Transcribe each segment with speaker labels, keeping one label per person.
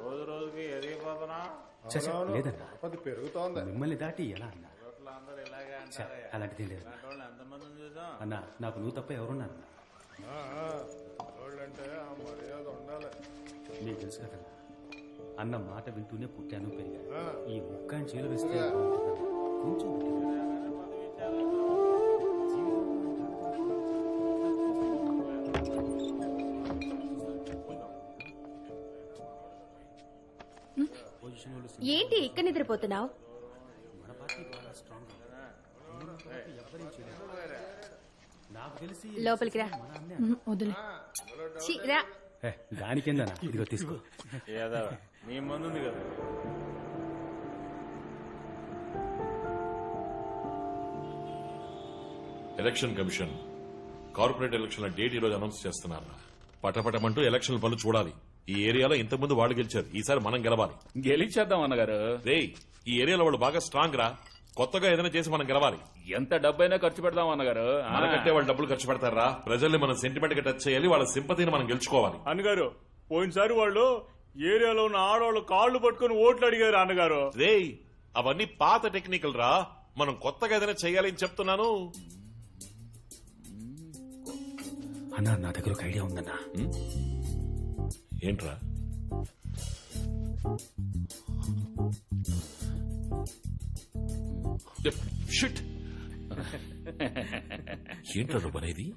Speaker 1: రోజు రోజుకి ఎదిగిపోతున్నా?
Speaker 2: చ, చ, లేదన్నా.
Speaker 3: అది పెరుగుతోంది.
Speaker 2: మిమ్మల్ని దాటి ఎలా అన్నా?
Speaker 1: అందరూ ఇలాగే
Speaker 2: అలాంటిది లేదు.
Speaker 1: ఎంతమందిని చూసాం?
Speaker 2: అన్నా నాకు నువ్వు తప్ప
Speaker 3: ఆ, మర్యాద ఉండాలి.
Speaker 2: నీకు తెలుసు కదన్నా. అన్న మాట వింటూనే పుట్టాను పెరిగాను.
Speaker 3: ఆ.
Speaker 2: ఈ ముక్క ఆయన చేలు వేస్తే. కొంచెం
Speaker 4: ఏంటి ఇక్కడ నిద్రపోతున్నావు?
Speaker 2: మన పార్టీ బాగా స్ట్రాంగ్ ఎవరేం చేయలేరు నాకు తెలిసి
Speaker 4: లోపలికి రా.
Speaker 5: వదిలే.
Speaker 2: ఇదిగో తీసుకో.
Speaker 1: నీ ముందుంది కదా.
Speaker 6: ఎలక్షన్ కమిషన్ కార్పొరేట్ ఎలక్షన్ల డేట్ ఈ రోజు అనౌన్స్ చేస్తున్నారు. పటపటమంటూ ఎలక్షన్ పనులు చూడాలి. ఈ ఏరియాలో ఇంతకుముందు వాళ్ళు గెలిచారు ఈసారి మనం గెలవాలి.
Speaker 7: గెలిచేద్దాం అన్నగారు.
Speaker 6: రే ఈ ఏరియాలో వాళ్ళు బాగా స్ట్రాంగ్ రా. కొత్తగా ఏదైనా చేసి మనం గెలవాలి.
Speaker 7: ఎంత డబ్బైనా ఖర్చు పెడదాం అన్నగారు. ఆ.
Speaker 6: మనకంటే వాళ్ళు డబ్బులు ఖర్చు పెడతారా? ప్రజల్ని మనం సెంటిమెంట్గా టచ్ చేయాలి వాళ్ళ సింపతిని మనం గెలుచుకోవాలి.
Speaker 7: అన్నగారు పోయినసారి వాళ్ళు ఏరియాలో ఉన్న ఆడవాళ్ళు కాళ్ళు పట్టుకుని ఓట్లు అడిగారు అన్నగారు.
Speaker 6: రే అవన్నీ పాత టెక్నికల్ రా. మనం కొత్తగా ఏదైనా చేయాలి అని చెప్తున్నాను.
Speaker 2: అన్నా నా దగ్గర ఒక ఐడియా ఉందన్నా.
Speaker 6: ఏంట్రా? షిట్. ఏంట్రా అనేది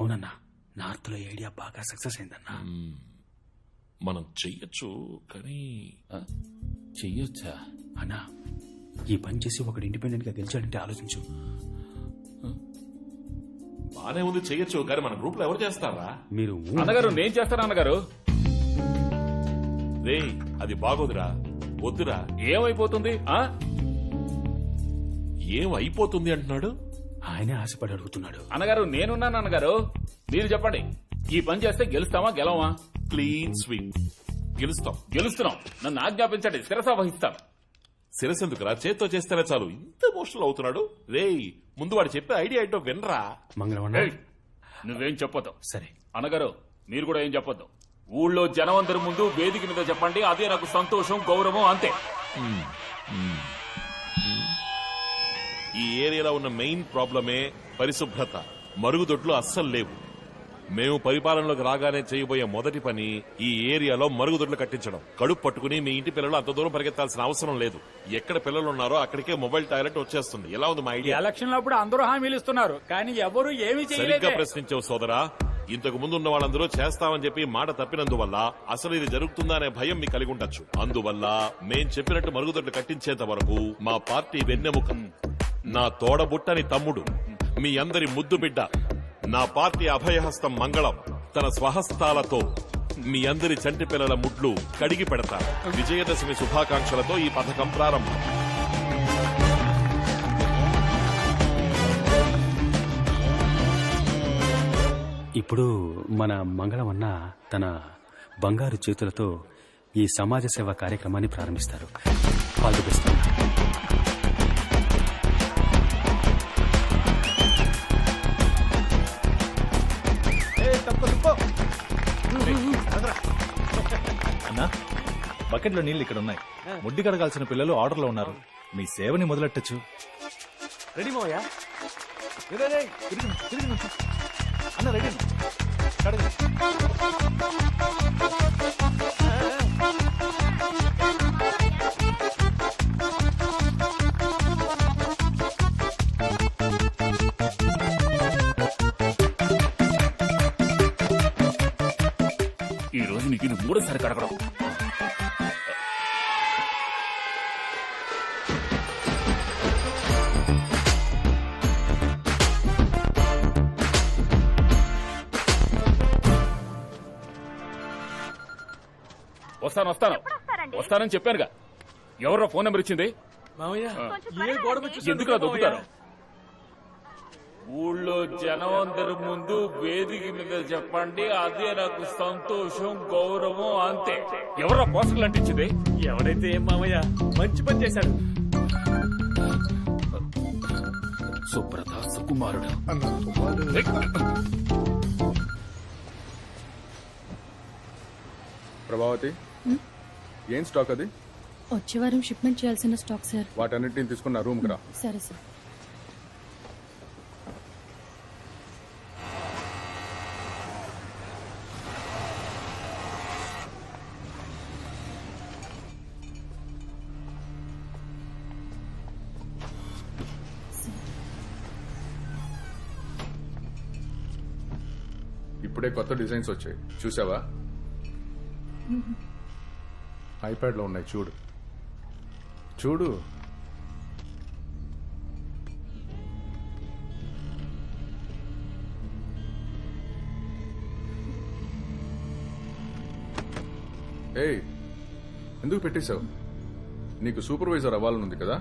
Speaker 2: అవునన్నా నార్త్లో ఐడియా బాగా సక్సెస్ అయిందన్నా.
Speaker 6: మనం చెయ్యొచ్చు కానీ
Speaker 7: చెయ్యొచ్చా?
Speaker 2: అన్నా ఈ పని చేసి ఒకడు ఇండిపెండెంట్గా గెలిచాడంటే ఆలోచించు.
Speaker 6: బానే ఉంది చెయ్యొచ్చు కానీ మన గ్రూప్లో ఎవరు చేస్తారా?
Speaker 2: మీరు ఊ-
Speaker 7: అన్నగారు నేను చేస్తాను అన్నగారు?
Speaker 6: రే అది బాగోదురా వద్దురా.
Speaker 7: ఏమైపోతుంది ఆ?
Speaker 6: ఏం అయిపోతుంది అంటున్నాడు?
Speaker 2: ఆయనే ఆశపడి అడుగుతున్నాడు.
Speaker 7: అన్నగారు నేనున్నాను అన్నగారు. మీరు చెప్పండి ఈ పని చేస్తే గెలుస్తామా గెలవమా?
Speaker 6: క్లీన్ స్వీప్ గెలుస్తాం.
Speaker 7: గెలుస్తున్నాం. నన్ను ఆజ్ఞాపించండి. శిరస వహిస్తాను.
Speaker 6: శిరసెందుకురా? చేత్తో చేస్తేనే చాలు. ఇంత ఎమోషనల్ అవుతున్నాడు. రే ముందు వాడు చెప్పే ఐడియా ఏంటో వినరా?
Speaker 2: మంగళం అన్నా
Speaker 7: ఏయ్, నువ్వేం చెప్పొద్దు.
Speaker 2: సరే.
Speaker 7: అన్నగారు మీరు కూడా ఏం చెప్పొద్దు. ఊళ్ళో జనం అందరి ముందు వేదిక మీద చెప్పండి. అదే నాకు సంతోషం గౌరవం అంతే.
Speaker 6: ఈ ఏరియాలో ఉన్న మెయిన్ ప్రాబ్లమే పరిశుభ్రత. మరుగుదొడ్లు అస్సలు లేవు. మేము పరిపాలనలోకి రాగానే చేయబోయే మొదటి పని ఈ ఏరియాలో మరుగుదొడ్లు కట్టించడం. కడుపు పట్టుకుని మీ ఇంటి పిల్లలు అంత దూరం పరిగెత్తాల్సిన అవసరం లేదు. ఎక్కడ పిల్లలు ఉన్నారో అక్కడికే మొబైల్ టాయిలెట్ వచ్చేస్తుంది. ఎలా ఉంది మా ఐడియా?
Speaker 8: ఎలక్షన్ అప్పుడు అందరూ హామీలు ఇస్తున్నారు. కానీ ఎవరు ఏమీ
Speaker 6: సరిగ్గా
Speaker 8: చేయలేదు
Speaker 6: ప్రశ్నించావు సోదరా. ఇంతకు ముందు ఉన్న వాళ్ళందరూ చేస్తామని చెప్పి మాట తప్పినందువల్ల అసలు ఇది జరుగుతుందా అనే భయం మీకు కలిగి ఉండొచ్చు. అందువల్ల మేం చెప్పినట్టు మరుగుదొడ్లు కట్టించేంత వరకు మా పార్టీ వెన్నెముక నా తోడబుట్టని తమ్ముడు. మీ అందరి ముద్దు బిడ్డ. నా పార్టీ అభయహస్తం మంగళం తన స్వహస్తాలతో మీ అందరి చంటి పిల్లల ముడ్లు కడిగి పెడతారు విజయదశమి శుభాకాంక్షలతో ఈ పథకం ప్రారంభం.
Speaker 2: ఇప్పుడు మన మంగళం అన్న తన బంగారు చేతులతో ఈ సమాజ సేవ కార్యక్రమాన్ని ప్రారంభిస్తారు. పాల్గొస్తాను అన్న.
Speaker 9: అన్నా బకెట్లో నీళ్ళు ఇక్కడ ఉన్నాయి. ముడ్డి కడగాల్సిన పిల్లలు ఆర్డర్లో ఉన్నారు. మీ సేవని మొదలెట్టచ్చు. రెడీ మోయా అన్న రెడీ. కడగండి.
Speaker 7: ఇది మూడోసారి కడగడం వస్తాను వస్తాను. వస్తానని చెప్పానుగా. ఎవరో ఫోన్ నెంబర్ ఇచ్చింది? ఎందుకు దొక్కుతారు ఊళ్ళో జనం అందరి ముందు వేదిక మీద చెప్పండి. అదే నాకు సంతోషం గౌరవం అంతే. ఎవరో పోసకలు అంటించింది?
Speaker 2: ఎవరైతే ఏం మామయ్య మంచి పని చేశాడు.
Speaker 7: సుబ్రత సుకుమారుడు.
Speaker 10: ప్రభావతి ఏం స్టాక్ అది?
Speaker 5: వచ్చే వారం షిప్మెంట్ చేయాల్సిన స్టాక్ సార్
Speaker 10: వాటన్నిటిని తీసుకున్న రూమ్కి రా.
Speaker 5: సరే సార్
Speaker 10: ఇప్పుడే కొత్త డిజైన్స్ వచ్చాయి. చూసావా? ఐప్యాడ్లో ఉన్నాయి చూడు. చూడు. ఏయ్ ఎందుకు పెట్టేశావు? నీకు సూపర్వైజర్ అవ్వాలనుంది కదా?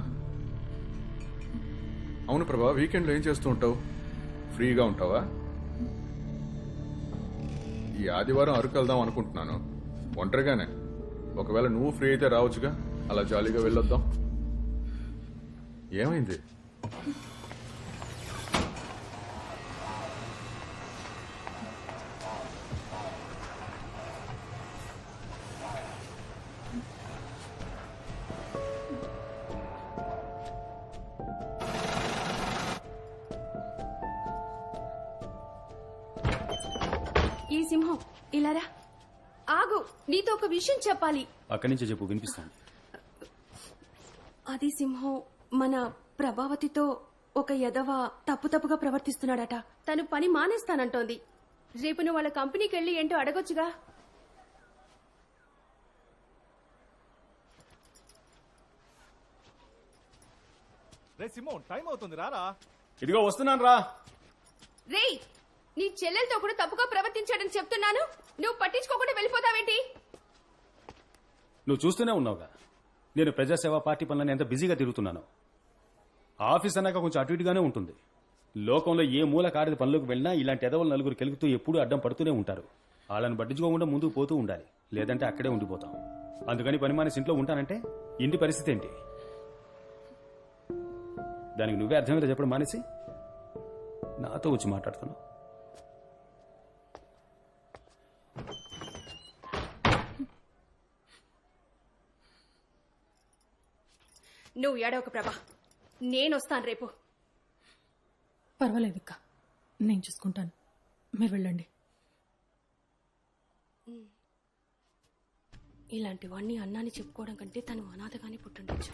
Speaker 10: అవును ప్రభా వీకెండ్లో ఏం చేస్తూ ఉంటావు? ఫ్రీగా ఉంటావా? ఈ ఆదివారం అరకు వెళ్దాం అనుకుంటున్నాను. ఒంటరిగానే. ఒకవేళ నువ్వు ఫ్రీ అయితే రావచ్చుగా. అలా జాలీగా వెళ్ళొద్దాం. ఏమైంది?
Speaker 4: ఈ సింహం ఇలారా ఆగు నీతో ఒక విషయం చెప్పాలి.
Speaker 2: అక్కడి నుంచే చెప్పు వినిపిస్తాను
Speaker 4: అది సింహం మన ప్రభావతితో ఒక యదవ తప్పు తప్పుగా ప్రవర్తిస్తున్నాడట. తను పని మానేస్తానంటోంది. రేపు నువ్వు వాళ్ళ కంపెనీకి వెళ్ళి ఏంటో అడగొచ్చుగా.
Speaker 9: రే సింహం టైం అవుతుంది రారా.
Speaker 2: ఇదిగో వస్తున్నాను రా
Speaker 4: రేయ్ నీ చెల్లెలతో కూడా తప్పుగా ప్రవర్తించాడని చెప్తున్నాను. నువ్వు పట్టించుకోకుండా వెళ్ళిపోతావేంటి?
Speaker 2: నువ్వు చూస్తూనే ఉన్నావుగా. నేను ప్రజాసేవా పార్టీ పనులను ఎంత బిజీగా తిరుగుతున్నాను. ఆఫీస్ అన్నాక కొంచెం అటు ఇటుగానే ఉంటుంది. లోకంలో ఏ మూల కాడిది పనులకు వెళ్ళినా ఇలాంటి ఎదవలు నలుగురు కెలుగుతూ ఎప్పుడూ అడ్డం పడుతూనే ఉంటారు. వాళ్ళని పట్టించుకోకుండా ముందుకు పోతూ ఉండాలి. లేదంటే అక్కడే ఉండిపోతాం. అందుకని పని మానేసి ఇంట్లో ఉంటానంటే ఇంటి పరిస్థితి ఏంటి? దానికి నువ్వే అర్థమైతే చెప్పడం మానేసి? నాతో వచ్చి మాట్లాడుతున్నావు.
Speaker 4: నువ్వు ఏడవక ప్రభా. నేను వస్తాను రేపు.
Speaker 5: పర్వాలేదు అక్క నేను చూసుకుంటాను. మీరు వెళ్ళండి.
Speaker 4: ఇలాంటివన్నీ అన్నాన్ని చెప్పుకోవడం కంటే తను అనాథగానే పుట్టుండొచ్చు.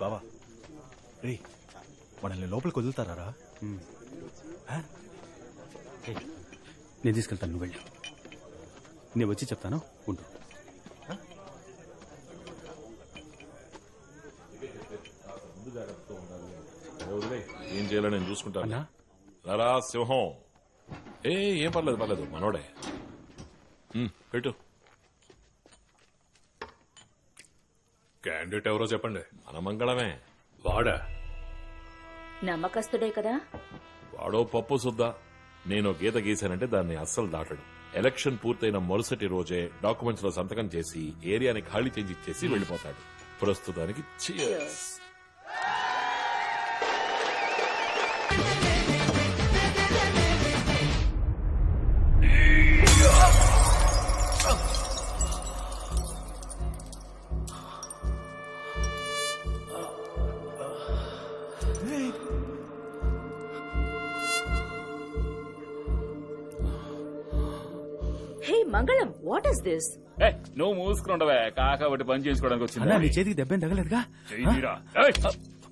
Speaker 9: బావా. రే మనల్ని లోపలికి వదులుతారా
Speaker 2: నేను తీసుకెళ్తాను నువ్వు వెళ్ళు. నేను వచ్చి చెప్తాను ఉండు.
Speaker 6: ఏం చేయాలో నేను చూసుకుంటాను. రారా సింహం. ఏ ఏం పర్లేదు పర్లేదు మనోడే. పెట్టు.
Speaker 9: క్యాండిడేట్ ఎవరో చెప్పండి.
Speaker 6: మన మంగళమే.
Speaker 9: వాడా?
Speaker 4: నమ్మకస్తుడే కదా.
Speaker 6: వాడో పప్పు సుద్దా. నేను గీత గీశానంటే దాన్ని అస్సలు దాటడు. ఎలక్షన్ పూర్తయిన మరుసటి రోజే డాక్యుమెంట్స్లో సంతకం చేసి ఏరియాని ఖాళీ చేసి ఇచ్చేసి వెళ్ళిపోతాడు. ప్రస్తుతానికి cheers.
Speaker 11: Hey Mangalam what is this
Speaker 7: ఏయ్, నువ్వు మూసుకుండవే కాక ఒకటి పని చేసుకోవడానికి
Speaker 2: అన్నా నీ
Speaker 7: వచ్చింది
Speaker 2: చేతికి దెబ్బేం తగలేదుగా
Speaker 7: చెయ్యిరా. ఏయ్,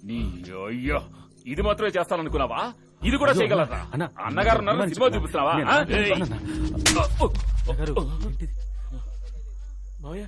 Speaker 7: నీ అయ్యో ఇది మాత్రమే చేస్తాననుకున్నావా ఇది కూడా చేయగలరా
Speaker 2: అన్న,
Speaker 7: అన్నగారు ఉన్నారు
Speaker 2: అన్న,
Speaker 7: సినిమా చూపిస్తున్నావా
Speaker 2: నేను-
Speaker 7: ఆ? ఏయ్.
Speaker 2: అన్న, గారు, ఏంటిది?
Speaker 1: మావయ్య